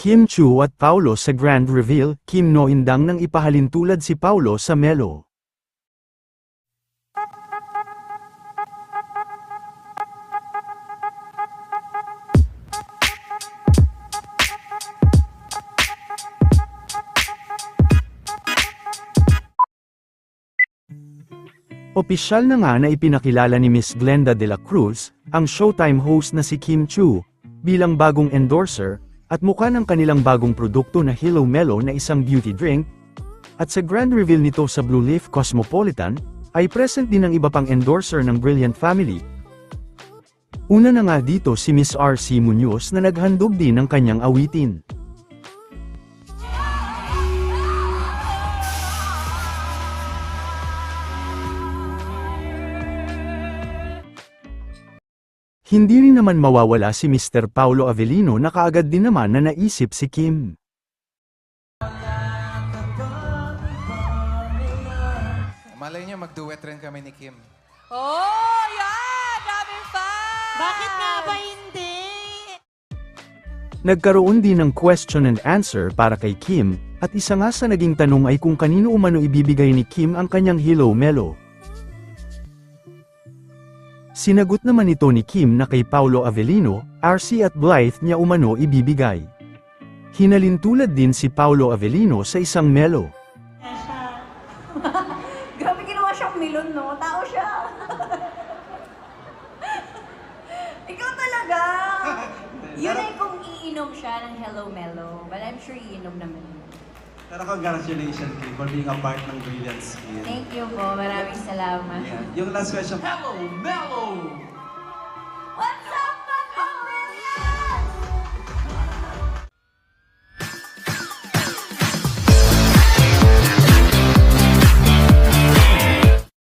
Kim Chu at Paulo sa grand reveal, Kim no indang nang ipahalintulad si Paulo sa Melo. Opisyal na nga na ipinakilala ni Miss Glenda de la Cruz, ang Showtime host na si Kim Chu, bilang bagong endorser, at mukha ng kanilang bagong produkto na Hello Melo na isang beauty drink, at sa grand reveal nito sa Blue Leaf Cosmopolitan, ay present din ang iba pang endorser ng Brilliant Family. Una na nga dito si Miss RC Munoz na naghandog din ng kanyang awitin. Hindi rin naman mawawala si Mr. Paulo Avellino na kaagad din naman na naisip si Kim. Malay nyo, mag-duet rin kami ni Kim. Oh, yan! Daming fan! Bakit nga ba hindi? Nagkaroon din ng question and answer para kay Kim, at isa nga sa naging tanong ay kung kanino umano ibibigay ni Kim ang kanyang Hello Melo. Sinagot naman ito ni Kim na kay Paulo Avellino, RC at Blythe niya umano ibibigay. Hinalintulad din si Paulo Avellino sa isang Melo. Grabe ginawa siyang milon, no? Tao siya. Ikaw talaga. Yun ay kung iinom siya ng Hello Mellow. But I'm sure iinom naman yun. Pero congratulations, Kim, for being a part ng Brilliant Skin. Thank you po. Maraming salamat. Yeah. Yung last question, Hello, Mellow!